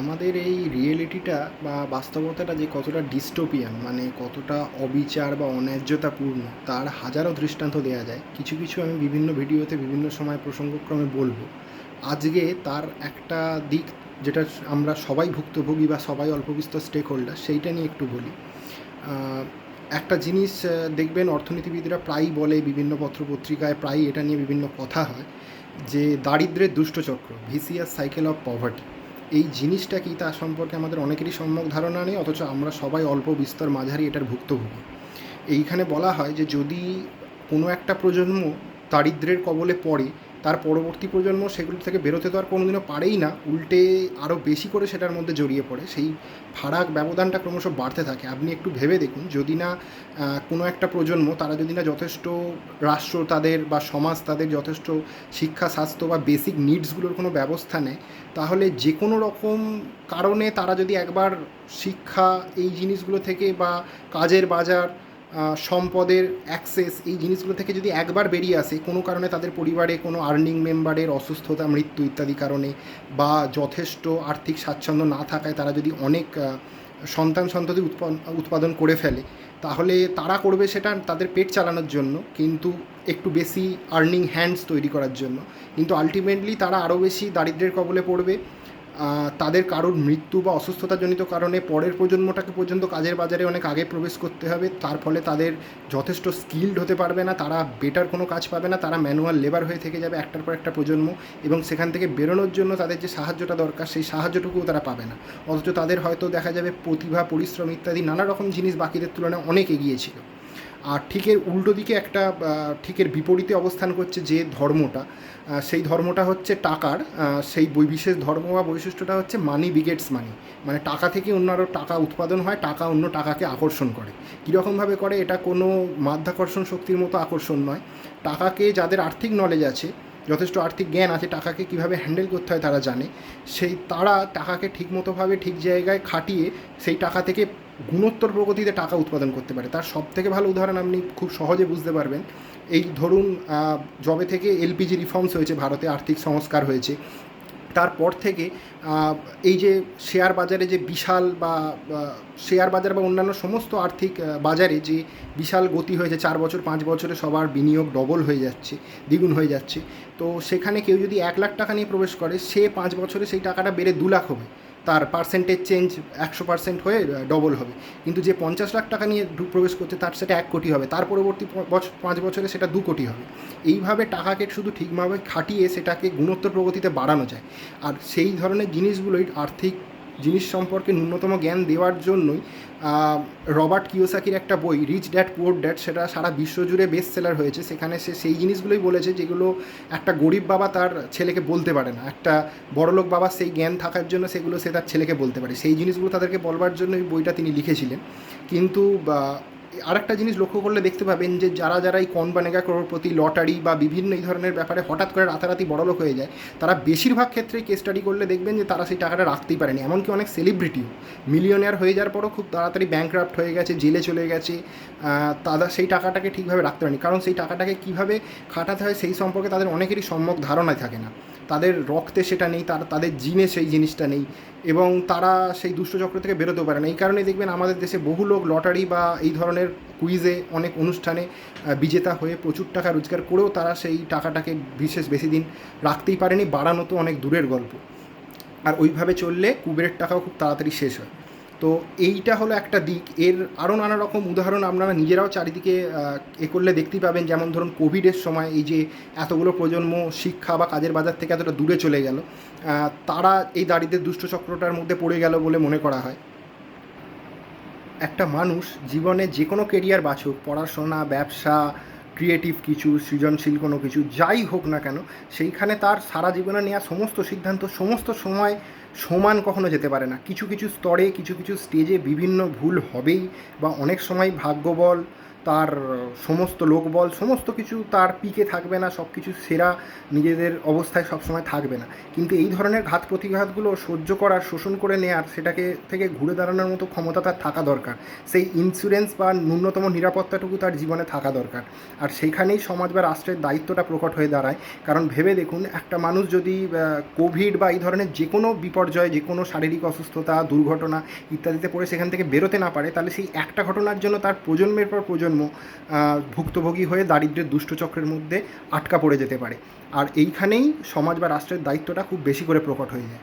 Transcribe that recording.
আমাদের এই রিয়েলিটিটা বা বাস্তবতাটা যে কতটা ডিস্টোপিয়ান মানে কতটা অবিচার বা অন্যায্যতাপূর্ণ, তার হাজারো দৃষ্টান্ত দেওয়া যায়। কিছু কিছু আমি বিভিন্ন ভিডিওতে বিভিন্ন সময় প্রসঙ্গক্রমে বলব। আজকে তার একটা দিক যেটা আমরা সবাই ভুক্তভোগী বা সবাই অল্প বিস্তর স্টেক হোল্ডার সেইটা নিয়ে একটু বলি। একটা জিনিস দেখবেন অর্থনীতিবিদরা প্রায়ই বলে বিভিন্ন পত্রপত্রিকায়, প্রায়ই এটা নিয়ে বিভিন্ন কথা হয় যে দারিদ্রের দুষ্টচক্র ভিসিয়াস সাইকেল অফ পভার্টি এই জিনিসটা কি তা সম্পর্কে আমাদের অনেকেরই সম্যক ধারণা নেই? অথচ আমরা সবাই অল্প বিস্তর মাঝারি এটার ভুক্তভোগী। এইখানে বলা হয় যে যদি কোনো একটা প্রজন্ম দারিদ্রের কবলে পড়ে তার পরবর্তী প্রজন্ম সেগুলো থেকে বেরোতে তো আর কোনোদিনও পারেই না। উল্টে আরও বেশি করে সেটার মধ্যে জড়িয়ে পড়ে। সেই ফারাক ব্যবধানটা ক্রমশ বাড়তে থাকে। আপনি একটু ভেবে দেখুন, যদি না কোনো একটা প্রজন্ম, তারা যদি না যথেষ্ট রাষ্ট্র তাদের বা সমাজ তাদের যথেষ্ট শিক্ষা, স্বাস্থ্য বা বেসিক নিডসগুলোর কোনো ব্যবস্থা নেয়, তাহলে যে কোনো রকম কারণে তারা যদি একবার শিক্ষা এই জিনিসগুলো থেকে বা কাজের বাজার সম্পদের অ্যাক্সেস এই জিনিসগুলো থেকে যদি একবার বেরিয়ে আসে, কোনো কারণে তাদের পরিবারে কোনো আর্নিং মেম্বারের অসুস্থতা, মৃত্যু ইত্যাদি কারণে বা যথেষ্ট আর্থিক স্বাচ্ছন্দ্য না থাকায় তারা যদি অনেক সন্তান সন্ততি উৎপাদন করে ফেলে, তাহলে তারা করবে সেটা তাদের পেট চালানোর জন্য, কিন্তু একটু বেশি আর্নিং হ্যান্ডস তৈরি করার জন্য। কিন্তু আলটিমেটলি তারা আরও বেশি দারিদ্র্যের কবলে পড়বে তাদের কারোর মৃত্যু বা অসুস্থতাজনিত কারণে পরের প্রজন্মটাকে পর্যন্ত কাজের বাজারে অনেক আগে প্রবেশ করতে হবে। তার ফলে তাদের যথেষ্ট স্কিল্ড হতে পারবে না, তারা বেটার কোনো কাজ পাবে না, তারা ম্যানুয়াল লেবার হয়ে থেকে যাবে একটার পর একটা প্রজন্ম এবং সেখান থেকে বেরোনোর জন্য তাদের যে সাহায্যটা দরকার সেই সাহায্যটুকুও তারা পাবে না। অথচ তাদের হয়তো দেখা যাবে প্রতিভা, পরিশ্রম ইত্যাদি নানা রকম জিনিস বাকিদের তুলনায় অনেক এগিয়ে ছিল। আর ঠিকের উল্টো দিকে একটা ঠিকের বিপরীতে অবস্থান করছে যে ধর্মটা সেই ধর্মটা হচ্ছে টাকার সেই বিশেষ ধর্ম বা বৈশিষ্ট্যটা হচ্ছে মানি বিগেটস মানি মানে টাকা থেকে অন্য আরও টাকা উৎপাদন হয়, টাকা অন্য টাকাকে আকর্ষণ করে। কীরকমভাবে করে, এটা কোনো মাধ্যাকর্ষণ শক্তির মতো আকর্ষণ নয়। টাকাকে যাদের আর্থিক নলেজ আছে, যথেষ্ট আর্থিক জ্ঞান আছে, টাকাকে কীভাবে হ্যান্ডেল করতে হয় তারা জানে। সেই তারা টাকাকে ঠিকমতোভাবে ঠিক জায়গায় খাটিয়ে সেই টাকা থেকে গুণোত্তর প্রগতিতে টাকা উৎপাদন করতে পারে। তার সব থেকে ভালো উদাহরণ আপনি খুব সহজে বুঝতে পারবেন। এই ধরুন যবে থেকে এলপিজি রিফর্মস হয়েছে ভারতে, আর্থিক সংস্কার হয়েছে। তারপর থেকে এই যে শেয়ার বাজারে যে বিশাল বা শেয়ার বাজার বা অন্যান্য সমস্ত আর্থিক বাজারে যে বিশাল গতি হয়েছে, চার বছর, পাঁচ বছরে সবার বিনিয়োগ ডবল হয়ে যাচ্ছে, দ্বিগুণ হয়ে যাচ্ছে। তো সেখানে কেউ যদি এক লাখ টাকা নিয়ে প্রবেশ করে, সে পাঁচ বছরে সেই টাকাটা বেড়ে দু লাখ হবে। তার পার্সেন্টেজ চেঞ্জ একশো পার্সেন্ট হয়ে ডবল হবে। কিন্তু যে পঞ্চাশ লাখ টাকা নিয়ে প্রবেশ করছে, তার সেটা এক কোটি হবে। তার পরবর্তী পাঁচ বছরে সেটা দু কোটি হবে। এইভাবে টাকাকে শুধু ঠিকভাবে খাটিয়ে সেটাকে গুণোত্তর প্রগতিতে বাড়ানো যায়। আর সেই ধরনের জিনিসগুলোই আর্থিক জিনিস সম্পর্কে ন্যূনতম জ্ঞান দেওয়ার জন্যই রবার্ট কিওসাকির একটা বই রিচ ড্যাট পুয়ার ড্যাট সেটা সারা বিশ্বজুড়ে বেস্ট সেলার হয়েছে। সেখানে সে সেই জিনিসগুলোই বলেছে যেগুলো একটা গরিব বাবা তার ছেলেকে বলতে পারে না। একটা বড়লোক বাবা সেই জ্ঞান থাকার জন্য সেগুলো সে তার ছেলেকে বলতে পারে। সেই জিনিসগুলো তাদেরকে বলবার জন্য বইটা তিনি লিখেছিলেন। কিন্তু আরেকটা জিনিস লক্ষ্য করলে দেখতে পাবেন যে যারা যারা এই কন বানেগা প্রতি লটারি বা বিভিন্ন এই ধরনের ব্যাপারে হঠাৎ করে রাতারাতি বড়লোক হয়ে যায়, তারা বেশিরভাগ ক্ষেত্রে কেস স্টাডি করলে দেখবেন যে তারা সেই টাকাটা রাখতেই পারেনি। এমনকি অনেক সেলিব্রিটিও মিলিয়নিয়ার হয়ে যাওয়ার পরও খুব তাড়াতাড়ি ব্যাংক্রাফ্ট হয়ে গেছে, জেলে চলে গেছে তারা সেই টাকাটাকে ঠিকভাবে রাখতে পারেনি। কারণ সেই টাকাটাকে কীভাবে খাটাতে হয় সেই সম্পর্কে তাদের অনেকেরই সম্যক ধারণায় থাকে না। তাদের রক্তে সেটা নেই, তার, তাদের জিনে সেই জিনিসটা নেই এবং তারা সেই দুষ্টচক্র থেকে বেরোতেও পারে না। এই কারণে দেখবেন আমাদের দেশে বহু লোক লটারি বা এই ধরনের কুইজে অনেক অনুষ্ঠানে বিজেতা হয়ে প্রচুর টাকা রোজগার করেও তারা সেই টাকাটাকে বিশেষ বেশি দিন রাখতেই পারেনি, বাড়ানো তো অনেক দূরের গল্প। আর ওইভাবে চললে কুবেরের টাকাও খুব তাড়াতাড়ি শেষ হয়। তো এইটা হলো একটা দিক। এর আরও নানা রকম উদাহরণ আপনারা নিজেরাও চারিদিকে এ করলে দেখতেই পাবেন। যেমন ধরুন কোভিডের সময় এই যে এতগুলো প্রজন্ম শিক্ষা বা কাজের বাজার থেকে এতটা দূরে চলে গেল তারা এই দারিদ্রের দুষ্টচক্রটার মধ্যে পড়ে গেল বলে মনে করা হয়। একটা মানুষ জীবনে যে কোনো কেরিয়ার বাছুক, পড়াশোনা, ব্যবসা ক্রিয়েটিভ কিছু, সৃজনশীল কোনো কিছু, যাই হোক না কেন, সেইখানে তার সারা জীবনে নেওয়া সমস্ত সিদ্ধান্ত, সমস্ত সময় সমান কখনো যেতে পারে না। কিছু কিছু স্তরে, কিছু কিছু স্টেজে বিভিন্ন ভুল হবেই বা অনেক সময় ভাগ্যবল তার সমস্ত লোকবল, সমস্ত কিছু তার পিকে থাকবে না সব কিছু সেরা নিজেদের অবস্থায় সবসময় থাকবে না। কিন্তু এই ধরনের ঘাত প্রতিঘাতগুলো সহ্য করার, শোষণ করে নেওয়ার সেটাকে থেকে ঘুরে দাঁড়ানোর মতো ক্ষমতা তার থাকা দরকার। সেই ইন্স্যুরেন্স বা ন্যূনতম নিরাপত্তাটুকু তার জীবনে থাকা দরকার। আর সেইখানেই সমাজ বা রাষ্ট্রের দায়িত্বটা প্রকট হয়ে দাঁড়ায়। কারণ ভেবে দেখুন, একটা মানুষ যদি কোভিড বা এই ধরনের যে কোনো বিপর্যয় যে কোনো শারীরিক অসুস্থতা, দুর্ঘটনা ইত্যাদিতে পড়ে সেখান থেকে বেরোতে না পারে, তাহলে সেই একটা ঘটনার জন্য তার প্রজন্মের পর প্রজন্ম ভুক্তভোগী হয়ে দারিদ্রের দুষ্টচক্রের মধ্যে আটকা পড়ে যেতে পারে। আর এইখানেই সমাজ বা রাষ্ট্রের দায়িত্বটা খুব বেশি করে প্রকট হয়ে যায়।